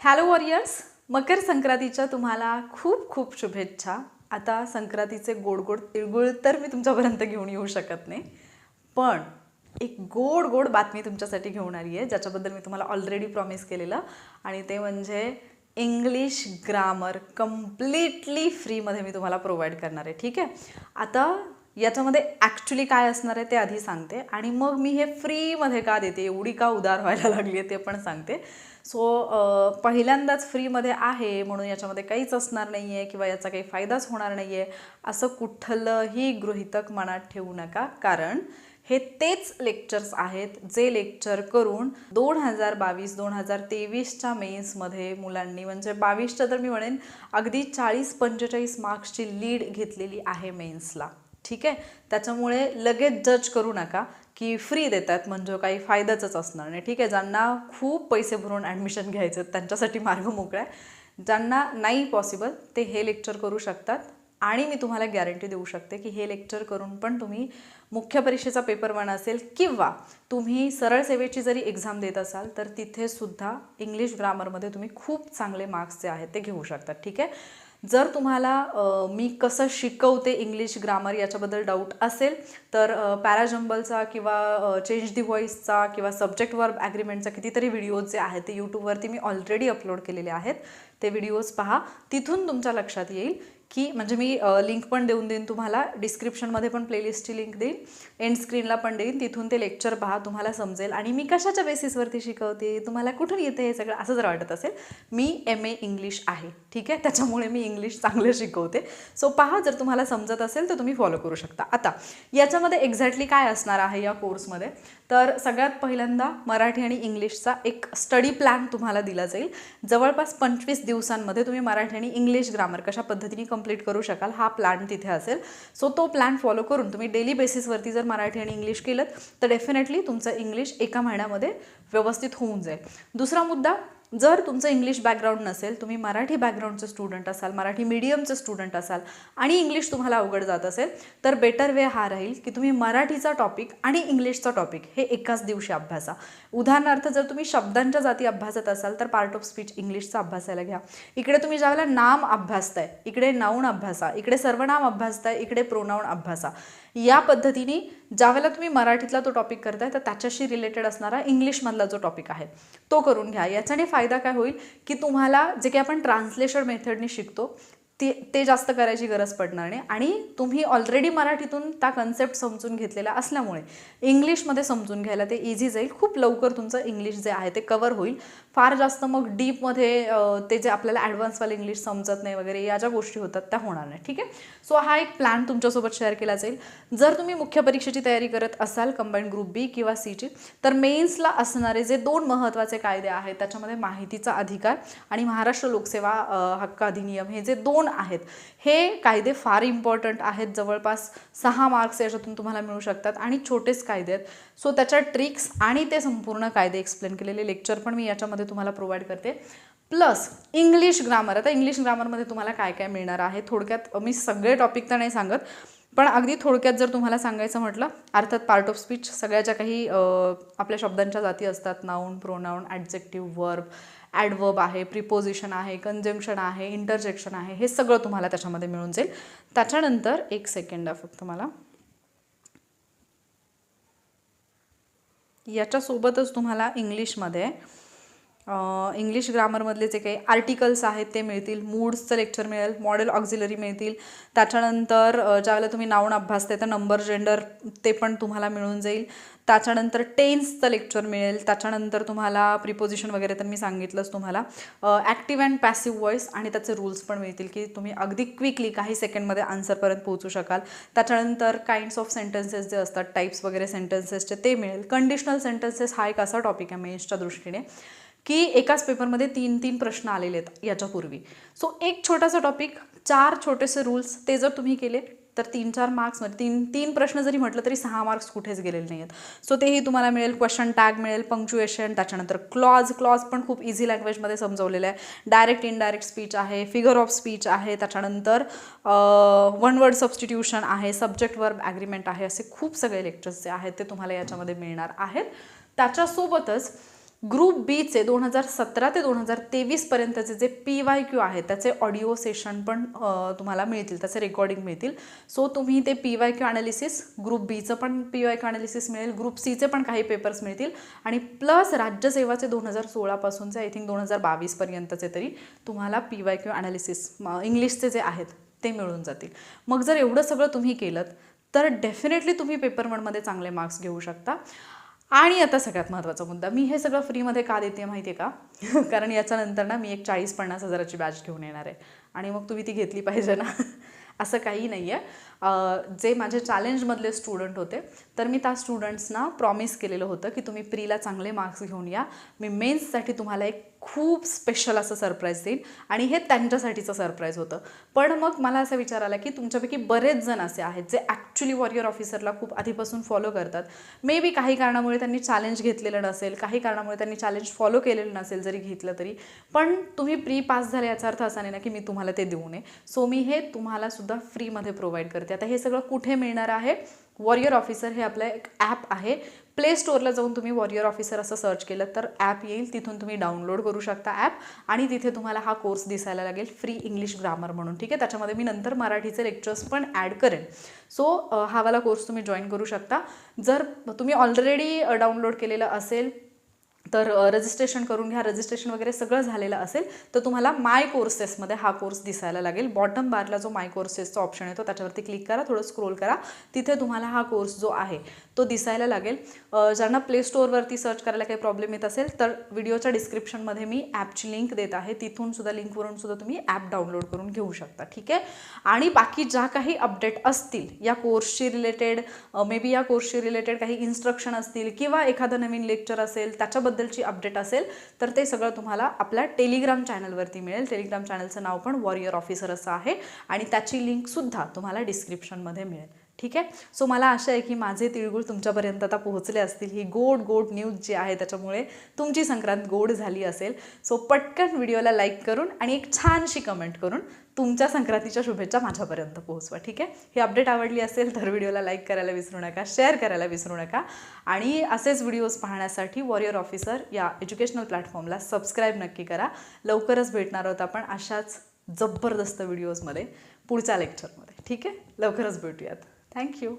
Hello warriors मकर संक्रांतीच्या तुम्हाला खूप खूप शुभेच्छा. आता संक्रांतीचे गोड गोड तिळगुळ तर मी तुमच्यापर्यंत घेऊन येऊ शकत नाही. पण एक गोड गोड बातमी तुमच्यासाठी घेऊन आली आहे ज्याच्याबद्दल मी तुम्हाला ऑलरेडी प्रॉमिस केलेलं. आणि ते म्हणजे इंग्लिश ग्रामर कम्प्लिटली फ्रीमध्ये मी तुम्हाला प्रोव्हाइड करणार आहे. ठीक आहे? आता याच्यामध्ये ॲक्च्युली काय असणार आहे ते आधी सांगते. आणि मग मी हे फ्रीमध्ये का देते? एवढी का उदार व्हायला लागली आहे ते पण सांगते. सो पहिल्यांदाच फ्रीमध्ये आहे म्हणून याच्यामध्ये काहीच असणार नाही आहे किंवा याचा काही फायदाच होणार नाही आहे असं कुठलंही गृहितक मनात ठेवू नका. कारण हे तेच लेक्चर्स आहेत जे लेक्चर करून दोन हजार बावीस दोन हजार तेवीसच्या मेन्समध्ये मुलांनी म्हणजे बावीसच्या तर मी म्हणेन अगदी चाळीस पंचेचाळीस मार्क्सची लीड घेतलेली आहे मेन्सला ठीक आहे? त्याच्यामुळे लगेच जज करू नका की फ्री देतात म्हणजे काही फायद्याचंच असणार नाही. ठीक आहे? ज्यांना खूप पैसे भरून ॲडमिशन घ्यायचं त्यांच्यासाठी मार्ग मोकळा आहे. ज्यांना नाही पॉसिबल ते हे लेक्चर करू शकतात. आणि मी तुम्हाला गॅरंटी देऊ शकते की हे लेक्चर करून पण तुम्ही मुख्य परीक्षेचा पेपर वन असेल किंवा तुम्ही सरळ सेवेची जरी एक्झाम देत असाल तर तिथेसुद्धा इंग्लिश ग्रामरमध्ये तुम्ही खूप चांगले मार्क्स जे आहेत ते घेऊ शकतात. ठीक आहे? जर तुम्हाला मी कसं शिकवते इंग्लिश ग्रामर याच्याबद्दल डाऊट असेल तर पॅराजंबलचा किंवा चेंज दी व्हॉईसचा किंवा सब्जेक्ट वर्ब ॲग्रीमेंटचा कितीतरी व्हिडिओज जे आहेत ते यूट्यूबवरती मी ऑलरेडी अपलोड केलेले आहेत. ते व्हिडिओज पहा. तिथून तुमच्या लक्षात येईल की म्हणजे मी लिंक पण देऊन देईन तुम्हाला. डिस्क्रिप्शनमध्ये पण प्लेलिस्टची लिंक देईन. एंड स्क्रीनला पण देईन. तिथून ते लेक्चर पहा तुम्हाला समजेल. आणि मी कशाच्या बेसिसवरती शिकवते? तुम्हाला कुठून येते हे सगळं? असं जर वाटत असेल मी एम ए इंग्लिश आहे. ठीक आहे? त्याच्यामुळे मी इंग्लिश चांगलं शिकवते. सो पहा जर तुम्हाला समजत असेल तर तुम्ही फॉलो करू शकता. आता याच्यामध्ये एक्झॅक्टली काय असणार आहे या कोर्समध्ये तर सगळ्यात पहिल्यांदा मराठी आणि इंग्लिशचा एक स्टडी प्लॅन तुम्हाला दिला जाईल. जवळपास पंचवीस दिवसांमध्ये तुम्ही मराठी आणि इंग्लिश ग्रामर कशा पद्धतीने कंप्लीट करू शकाल. हा प्लॅन तिथे असेल. सो तो प्लॅन फॉलो करून तुम्ही डेली बेसिसवरती जर मराठी आणि इंग्लिश केलं तर डेफिनेटली तुमचं इंग्लिश एका महिन्यामध्ये व्यवस्थित होऊन जाईल. दुसरा मुद्दा जर तुमचं इंग्लिश बॅकग्राऊंड नसेल तुम्ही मराठी बॅकग्राऊंडचं स्टुडंट असाल मराठी मीडियमचं स्टुडंट असाल आणि इंग्लिश तुम्हाला अवघड जात असेल तर बेटर वे हा राहील की तुम्ही मराठीचा टॉपिक आणि इंग्लिशचा टॉपिक हे एकाच दिवशी अभ्यासा. उदाहरणार्थ जर तुम्ही शब्दांच्या जाती अभ्यासत असाल तर पार्ट ऑफ स्पीच इंग्लिशचा अभ्यासायला घ्या. इकडे तुम्ही ज्यावेळेला नाम अभ्यासताय इकडे नाऊन अभ्यासा इकडे सर्वनाम अभ्यासताय इकडे प्रोनाऊन अभ्यासा. या पद्धतीने ज्यावेळेला तुम्ही मराठीतला तो टॉपिक करताय तर त्याच्याशी रिलेटेड असणारा इंग्लिशमधला जो टॉपिक आहे तो करून घ्या. याच्याने फायदा काय होईल की तुम्हाला जे काही आपण ट्रान्सलेशन मेथडने शिकतो ती ते जास्त करायची गरज पडणार नाही. आणि तुम्ही ऑलरेडी मराठीतून त्या कन्सेप्ट समजून घेतलेला असल्यामुळे इंग्लिशमध्ये समजून घ्यायला ते इझी जाईल. खूप लवकर तुमचं इंग्लिश जे आहे ते कवर होईल. फार जास्त मग डीपमध्ये ते जे आपल्याला ॲडव्हान्सवाले इंग्लिश समजत नाही वगैरे या ज्या गोष्टी होतात त्या होणार नाही. ठीक आहे? सो हा एक प्लॅन तुमच्यासोबत शेअर केला जाईल. जर तुम्ही मुख्य परीक्षेची तयारी करत असाल कंबाईंड ग्रुप बी किंवा सीची तर मेन्सला असणारे जे दोन महत्त्वाचे कायदे आहेत त्याच्यामध्ये माहितीचा अधिकार आणि महाराष्ट्र लोकसेवा हक्क अधिनियम हे जे दोन आहेत. हे कायदे फार इम्पॉर्टंट आहेत. जवळपास सहा मार्क्स याच्यातून तुम्हाला मिळू शकतात आणि छोटेच कायदे आहेत. सो त्याच्या ट्रिक्स आणि ते संपूर्ण कायदे एक्सप्लेन केलेले लेक्चर पण मी याच्यामध्ये तुम्हाला प्रोव्हाइड करते. प्लस इंग्लिश ग्रामर आता इंग्लिश ग्रामरमध्ये तुम्हाला काय काय मिळणार आहे? थोडक्यात मी सगळे टॉपिक तर नाही सांगत. पण अगदी थोडक्यात जर तुम्हाला सांगायचं म्हटलं अर्थात पार्ट ऑफ स्पीच सगळ्या ज्या काही आपल्या शब्दांच्या जाती असतात noun pronoun adjective verb adverb आहे प्रिपोजिशन आहे कंजंक्शन आहे इंटरजेक्शन आहे हे सगळं तुम्हाला त्याच्यामध्ये मिळून जाईल. त्याच्यानंतर एक सेकंड आहे फक्त मला. याच्यासोबतच तुम्हाला इंग्लिशमध्ये इंग्लिश ग्रामरमधले जे काही आर्टिकल्स आहेत ते मिळतील मूड्सचं लेक्चर मिळेल मॉडेल ऑक्झिलरी मिळतील. त्याच्यानंतर ज्यावेळेला तुम्ही नाऊन अभ्यासते तर नंबर जेंडर ते पण तुम्हाला मिळून जाईल. त्याच्यानंतर टेन्सचं लेक्चर मिळेल. त्याच्यानंतर तुम्हाला प्रिपोजिशन वगैरे तर मी सांगितलंच तुम्हाला. ॲक्टिव्ह अँड पॅसिव्ह व्हॉईस आणि त्याचे रूल्स पण मिळतील की तुम्ही अगदी क्विकली काही सेकंडमध्ये आन्सरपर्यंत पोहोचू शकाल. त्याच्यानंतर काइंड्स ऑफ सेंटेन्सेस जे असतात टाईप्स वगैरे सेंटेन्सेसचे ते मिळेल. कंडिशनल सेंटेन्सेस हा एक असा टॉपिक आहे मेन्सच्या दृष्टीने. की एकाच पेपरमध्ये तीन तीन प्रश्न आलेले आहेत याच्यापूर्वी. सो एक छोटासा टॉपिक चार छोटेसे रूल्स ते जर तुम्ही केले तर तीन चार मार्क्समध्ये तीन तीन प्रश्न जरी म्हटलं तरी सहा मार्क्स कुठेच गेलेले नाही आहेत सो तेही तुम्हाला मिळेल क्वेश्चन टॅग मिळेल पंक्च्युएशन त्याच्यानंतर क्लॉज क्लॉज पण खूप इझी लँग्वेजमध्ये समजवलेलं आहे. डायरेक्ट इनडायरेक्ट स्पीच आहे फिगर ऑफ स्पीच आहे त्याच्यानंतर वन वर्ड सबस्टिट्यूशन आहे सब्जेक्ट वर्ब ॲग्रीमेंट आहे असे खूप सगळे लेक्चर्स जे आहेत ते तुम्हाला याच्यामध्ये मिळणार आहेत. त्याच्यासोबतच ग्रुप बीचे दोन हजार सतरा ते दोन हजार तेवीसपर्यंतचे जे पी वाय क्यू आहे त्याचे ऑडिओ सेशन पण तुम्हाला मिळतील त्याचे रेकॉर्डिंग मिळतील. सो तुम्ही ते P Y Q analysis group बीचं पण पी वाय क्यू अनालिसिस मिळेल ग्रुप सीचे पण काही पेपर्स मिळतील. आणि प्लस राज्यसेवाचे दोन हजार सोळापासूनचे आय थिंक दोन हजार बावीसपर्यंतचे तरी तुम्हाला पी वाय क्यू अनालिसिस इंग्लिशचे जे आहेत ते मिळून जातील. मग जर एवढं सगळं तुम्ही केलं तर डेफिनेटली तुम्ही पेपर वनमध्ये चांगले मार्क्स घेऊ शकता. आणि आता सगळ्यात महत्त्वाचा मुद्दा मी हे सगळं फ्रीमध्ये का देते माहिती आहे का? कारण याच्यानंतर ना मी एक चाळीस पन्नास हजाराची बॅच घेऊन येणार आहे. आणि मग तुम्ही ती घेतली पाहिजे ना. असं काही नाही आहे जे माझे चॅलेंजमधले स्टुडंट होते तर मी त्या स्टुडंट्सना प्रॉमिस केलेलं होतं की तुम्ही प्रीला चांगले मार्क्स घेऊन या. मी मेन्ससाठी तुम्हाला एक खूप स्पेशल असं सरप्राईज देईन आणि हे त्यांच्यासाठीचं सरप्राईज होतं. पण मग मला असा विचार आला की तुमच्यापैकी बरेच जण असे आहेत जे ॲक्च्युली वॉरियर ऑफिसरला खूप आधीपासून फॉलो करतात. मे बी काही कारणामुळे त्यांनी चॅलेंज घेतलेलं नसेल काही कारणामुळे त्यांनी चॅलेंज फॉलो केलेलं नसेल जरी घेतलं तरी. पण तुम्ही प्री पास झाले याचा अर्थ असा नाही ना की मी तुम्हाला ते देऊ नये. सो मी हे तुम्हाला सुद्धा फ्रीमध्ये प्रोव्हाइड करते. आता हे सगळं कुठे मिळणार आहे? वॉरियर ऑफिसर हे आपलं एक ॲप आहे. प्ले स्टोअरला जाऊन तुम्ही वॉरियर ऑफिसर असं सर्च केलं तर ॲप येईल. तिथून तुम्ही डाउनलोड करू शकता ॲप आणि तिथे तुम्हाला हा कोर्स दिसायला लागेल. फ्री इंग्लिश ग्रामर म्हणून ठीक आहे? त्याच्यामध्ये मी नंतर मराठीचे लेक्चर्स पण ॲड करेन. सो हा वाला कोर्स तुम्ही जॉईन करू शकता. जर तुम्ही ऑलरेडी डाउनलोड केलेलं असेल तर रजिस्ट्रेशन करून घ्या. रजिस्ट्रेशन वगैरे सगळं झालेलं असेल तर तुम्हाला माय कोर्सेसमध्ये हा कोर्स दिसायला लागेल. बॉटम बारला जो माय कोर्सेसचा ऑप्शन येतो त्याच्यावरती क्लिक करा. थोडं स्क्रोल करा. तिथे तुम्हाला हा कोर्स जो आहे तो दिसायला लागेल. ज्यांना प्ले स्टोअरवरती सर्च करायला काही प्रॉब्लेम येत असेल तर व्हिडिओच्या डिस्क्रिप्शनमध्ये मी ॲपची लिंक देत आहे. तिथून सुद्धा लिंकवरून सुद्धा तुम्ही ॲप डाउनलोड करून घेऊ शकता. ठीक आहे? आणि बाकी ज्या काही अपडेट असतील या कोर्सशी रिलेटेड मे बी या कोर्सशी रिलेटेड काही इन्स्ट्रक्शन असतील किंवा एखादं नवीन लेक्चर असेल त्याच्याबद्दल त्याच्याबद्दलची अपडेट असेल तर ते सगळं तुम्हाला आपल्या टेलिग्राम चॅनलवरती मिळेल. टेलिग्राम चॅनलचं नाव पण वॉरियर ऑफिसर असं आहे आणि त्याची लिंकसुद्धा तुम्हाला डिस्क्रिप्शनमध्ये मिळेल. ठीक आहे? सो मला आशा आहे की माझे तिळगुळ तुमच्यापर्यंत आता पोहोचले असतील. ही गोड गोड न्यूज जी आहे त्याच्यामुळे तुमची संक्रांत गोड झाली असेल. सो पटकन व्हिडिओला लाईक करून आणि एक छानशी कमेंट करून तुमच्या संक्रांतीच्या शुभेच्छा माझ्यापर्यंत पोहोचवा. ठीक आहे? ही अपडेट आवडली असेल तर व्हिडिओला लाईक करायला विसरू नका शेअर करायला विसरू नका. आणि असेच व्हिडिओज पाहण्यासाठी वॉरियर ऑफिसर या एज्युकेशनल प्लॅटफॉर्मला सबस्क्राईब नक्की करा. लवकरच भेटणार आहोत आपण अशाच जबरदस्त व्हिडिओजमध्ये पुढच्या लेक्चरमध्ये ठीक आहे? लवकरच भेटूयात. Thank you.